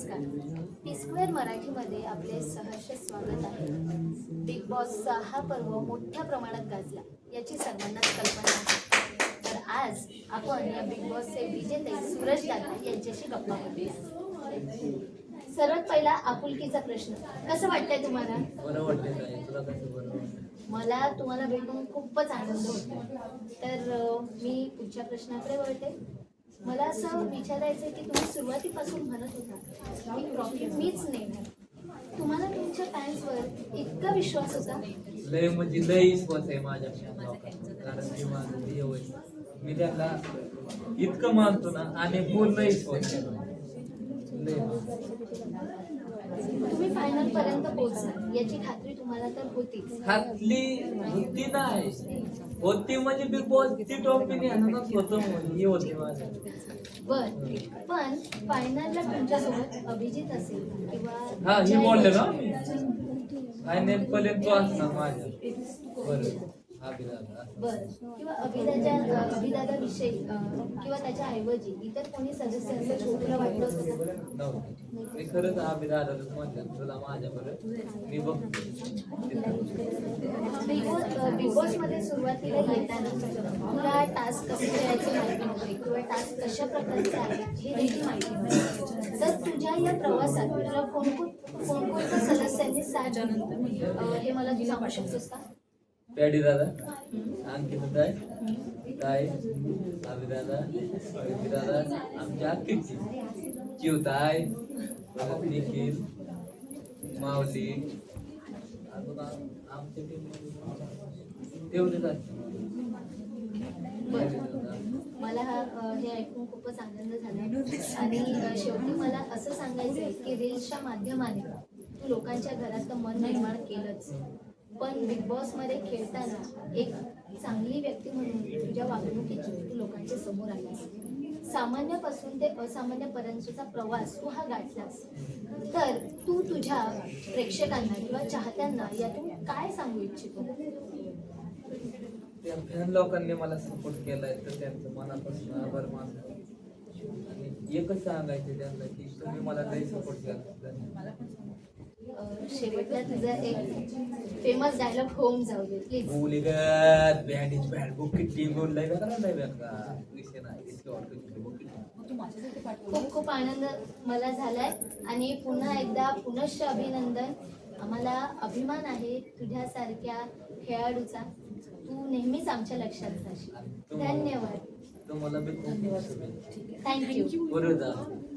नमस्कार T square मराठीमध्ये आपले सहर्ष स्वागत आहे. बिग बॉसचा हा पर्व मोठ्या प्रमाणात गाजला याची सर्वांनाच कल्पना आहे. तर आज आपण या बिग बॉसचे विजेते सूरज दादा यांच्याशी गप्पा मारूया. सर्वात पहिला आपुलकीचा प्रश्न कसं वाटतंय तुम्हाला? बरं वाटते काय तुला कसं बरं वाटतं मला तुम्हाला भेटून खूपच आनंद होतो तर अं, मी पुढच्या प्रश्नाकडे वळते. मला असं विचारायचं आहे की तुम्ही सुरुवातीपासून म्हणत होता की ट्रॉफी मीच नेणार तुम्हाला तुमच्या फॅन्सवर इतका विश्वास होता? लय म्हणजे लय विश्वास आहे माझ्या कारण मी माझं देव आहे. मी त्यांना इतकं मानतो ना आणि पूर्ण विश्वास तुम्ही फायनल पर्यंत पोहोचणार याची खात्री हातली होती नाही. होती म्हणजे बिग बॉस ती टॉपी होतं म्हणून ही होती माझ्या बर पण फायनलला तुमच्यासोबत अभिजित असेल किंवा हा ही बोलले ना. फायनल पर्यंत तो असणार माझ्या. बरं. बी झालं. बर. किंवा अभिदाच्या त्याच्या ऐवजी इतर कोणी सदस्यांचं छोटं वाटलं होतं नव्हतं. मी खरंच हा बी झालं म्हणतात तुला माझ्या बरं मी बघतो. बिग बॉस बिग बॉसमध्ये सुरुवातीला येताना तुला टास्क कसे खेळायचे माहिती नव्हते. किंवा टास्क कशा प्रकारचे आहे हे देखील माहिती नव्हते. तर तुझ्या या प्रवासात तुला कोणकोण कोणकोणत्या सदस्यांनी साथ हे मला तू सांगू शकतोस का? पॅडी दादा अंकित दाय ताई. आम्ही दादा विकी दादा आमच्या अख्खीची जीव परत निखिल माऊली. आमच्या तेवढेच मला हा हे ऐकून खूपच आनंद झाला. आणि शेवटी मला असं सांगायचं आहे की रील्सच्या माध्यमाने तू लोकांच्या घरात मन निर्माण केलंच. पण बिग बॉसमध्ये खेळताना एक चांगली व्यक्ती म्हणून तुझ्या वागणुकीची तू लोकांच्या समोर आलास. सामान्यापासून ते असामान्यपर्यंतचा प्रवास तू हा गाठलास. तर तू तुझ्या प्रेक्षकांना किंवा चाहत्यांना यातून काय सांगू इच्छितो? त्या फॅन लोकांनी मला सपोर्ट केलाय तर त्यांचं मनापासून आभार मानतो. आणि एकच सांगायचं त्यांना की तुम्ही मला लई सपोर्ट केला शेवटला तुझा एक फेमस डायलॉग होम जाऊ दे प्लीज बँड बुक किती विषय नाही. बुक खूप खूप आनंद मला झालाय. आणि पुन्हा एकदा पुनश्च अभिनंदन. आम्हाला अभिमान आहे तुझ्यासारख्या खेळाडूचा. तू नेहमीच आमच्या लक्षात राहशील. धन्यवाद. तुम्हाला बी खूप शुभेच्छा थँक्यू बरोबर